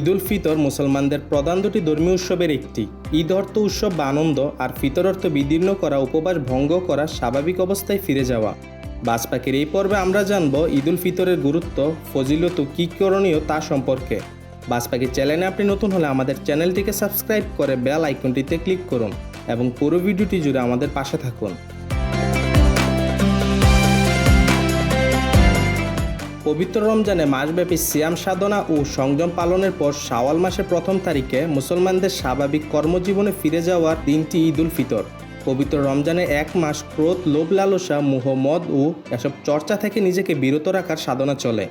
ঈদুল ফিতর মুসলমানদের প্রধান দুটি ধর্মীয় উৎসবের একটি। ঈদ অর্থ উৎসব বা আনন্দ, আর ফিতর অর্থ বিদীর্ণ করা, উপবাস ভঙ্গ করা, স্বাভাবিক অবস্থায় ফিরে যাওয়া। বাজপাকের এই পর্বে আমরা জানব ঈদুল ফিতরের গুরুত্ব, ফজিলত কী করণীয় তা সম্পর্কে। বাজপাখির চ্যানেলে আপনি নতুন হলে আমাদের চ্যানেলটিকে সাবস্ক্রাইব করে বেল আইকনটিতে ক্লিক করুন এবং পুরো ভিডিওটি জুড়ে আমাদের পাশে থাকুন। পবিত্র রমজানে মাসব্যাপী সিয়াম সাধনা ও সংযম পালনের পর শাওয়াল মাসের প্রথম তারিখে মুসলমানদের স্বাভাবিক কর্মজীবনে ফিরে যাওয়ার দিনটি ঈদুল ফিতর। পবিত্র রমজানে এক মাস ক্রোধ, লোভ, লালসা মুহম্মদ ও এসব চর্চা থেকে নিজেকে বিরত রাখার সাধনা চলে।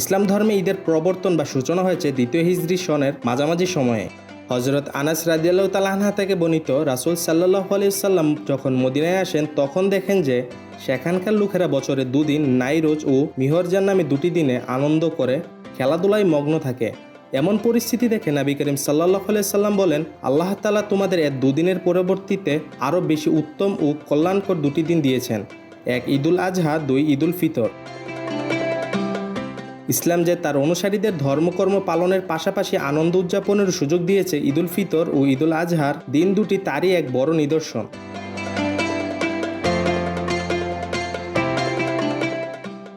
ইসলাম ধর্মে ঈদের প্রবর্তন বা সূচনা হয়েছে দ্বিতীয় হিজরি সনের মাঝামাঝি সময়ে। হজরত আনাস রাজিয়াল্লাহ তালাহা থেকে বর্ণিত রাসুল সাল্লাহ আলিয়াল্লাম যখন মদিনায় আসেন, তখন দেখেন যে সেখানকার লোকেরা বছরে দুদিন নাইরোজ ও মিহরজান নামে দুটি দিনে আনন্দ করে, খেলাধুলায় মগ্ন থাকে। এমন পরিস্থিতি দেখে নবী করিম সাল্লাহ সাল্লাম বলেন, আল্লাহ তালা তোমাদের এর দুদিনের পরবর্তীতে আরও বেশি উত্তম ও কল্যাণকর দুটি দিন দিয়েছেন। এক ঈদুল আজহা, দুই ঈদুল ফিতর। ইসলাম যে তার অনুসারীদের ধর্মকর্ম পালনের পাশাপাশি আনন্দ উদযাপনের সুযোগ দিয়েছে, ঈদুল ফিতর ও ঈদুল আজহার দিন দুটি তারই এক বড় নিদর্শন।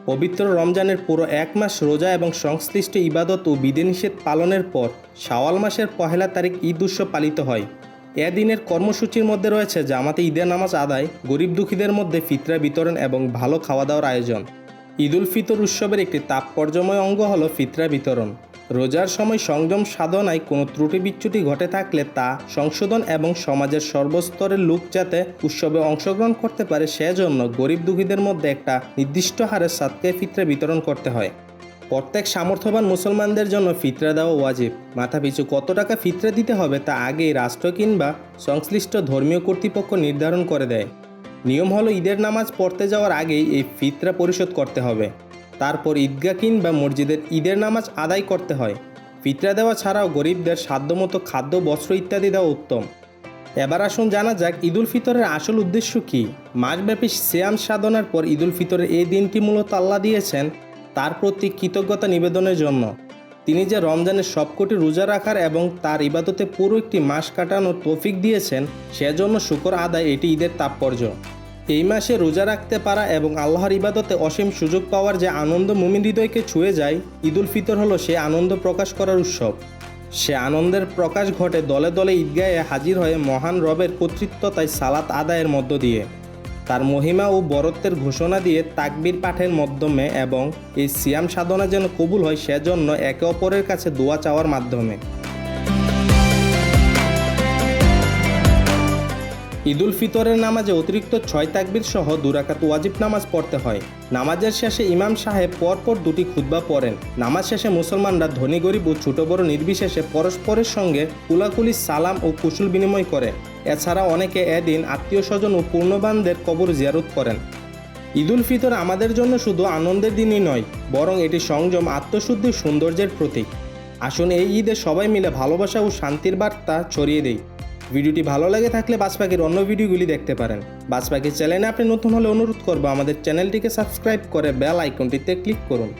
পবিত্র রমজানের পুরো এক মাস রোজা এবং সংশ্লিষ্ট ইবাদত ও বিধিনিষেধ পালনের পর শাওয়াল মাসের পহেলা তারিখ ঈদ উৎসব পালিত হয়। এ দিনের কর্মসূচির মধ্যে রয়েছে জামাতে ঈদের নামাজ আদায়, গরিব দুঃখীদের মধ্যে ফিতরা বিতরণ এবং ভালো খাওয়া দাওয়ার আয়োজন। ঈদুল ফিতর উৎসবের একটি তাৎপর্যময় অঙ্গ হল ফিতরা বিতরণ। রোজার সময় সংযম সাধনায় কোনো ত্রুটি বিচ্যুতি ঘটে থাকলে তা সংশোধন এবং সমাজের সর্বস্তরের লোক যাতে উৎসবে অংশগ্রহণ করতে পারে, সেজন্য গরিব দুঃখীদের মধ্যে একটা নির্দিষ্ট হারে সাতকে ফিতরা বিতরণ করতে হয়। প্রত্যেক সামর্থ্যবান মুসলমানদের জন্য ফিতরা দেওয়া ওয়াজিব। মাথাপিছু কত টাকা ফিতরা দিতে হবে তা আগেই রাষ্ট্র কিংবা সংশ্লিষ্ট ধর্মীয় কর্তৃপক্ষ নির্ধারণ করে দেয়। নিয়ম হলো ঈদের নামাজ পড়তে যাওয়ার আগেই এই ফিতরা পরিশোধ করতে হবে। তারপর ঈদগাহ কিংবা মসজিদের ঈদের নামাজ আদায় করতে হয়। ফিতরা দেওয়া ছাড়াও গরিবদের সাধ্যমতো খাদ্য, বস্ত্র ইত্যাদি দেওয়া উত্তম। এবার আসুন জানা যাক ঈদুল ফিতরের আসল উদ্দেশ্য কী। মাসব্যাপী শ্যাম সাধনার পর ঈদুল ফিতরের এই দিনটি মূলত আল্লাহ দিয়েছেন তার প্রতি কৃতজ্ঞতা নিবেদনের জন্য। তিনি যে রমজানের সবকটি রোজা রাখার এবং তার ইবাদতে পুরো একটি মাস কাটানোর তৌফিক দিয়েছেন, সেজন্য শুকর আদায় এটি ঈদের তাৎপর্য। এই মাসে রোজা রাখতে পারা এবং আল্লাহর ইবাদতে অসীম সুযোগ পাওয়ার যে আনন্দ মুমিন হৃদয়কে ছুঁয়ে যায়, ঈদুল ফিতর হলো সে আনন্দ প্রকাশ করার উৎসব। সে আনন্দের প্রকাশ ঘটে দলে দলে ঈদগাহে হাজির হয়ে মহান রবের কর্তৃত্বতায় সালাত আদায়ের মধ্য দিয়ে। তার মহিমা ও বরত্বের ঘোষণা দিয়ে তাকবির পাঠের মাধ্যমে এবং এই সিয়াম সাধনা যেন কবুল হয়, সেজন্য একে অপরের কাছে দোয়া চাওয়ার মাধ্যমে। ঈদুল ফিতরের নামাজে অতিরিক্ত ছয় তাকবির সহ দুরাকাত ওয়াজিব নামাজ পড়তে হয়। নামাজের শেষে ইমাম সাহেব পরপর দুটি খুতবা পড়েন। নামাজ শেষে মুসলমানরা ধনী, গরিব ও ছোট বড় নির্বিশেষে পরস্পরের সঙ্গে কুলাকুলি, সালাম ও কুশল বিনিময় করে এছাড়া অনেকে এদিন আত্মীয় স্বজন ও পূর্ণবানদের কবর জিয়ারত করেন। ঈদুল ফিতর আমাদের জন্য শুধু আনন্দের দিনই নয়, বরং এটি সংযম আত্মশুদ্ধির সৌন্দর্যের প্রতীক। আসুন এই ঈদে সবাই মিলে ভালোবাসা ও শান্তির বার্তা ছড়িয়ে দেই। ভিডিওটি ভালো লাগে থাকলে বাজপাখির অন্য ভিডিওগুলি দেখতে পারেন। বাজপাখির চ্যানেলে আপনি নতুন হলে অনুরোধ করব আমাদের চ্যানেলটিকে সাবস্ক্রাইব করে বেল আইকনটিতে ক্লিক করুন।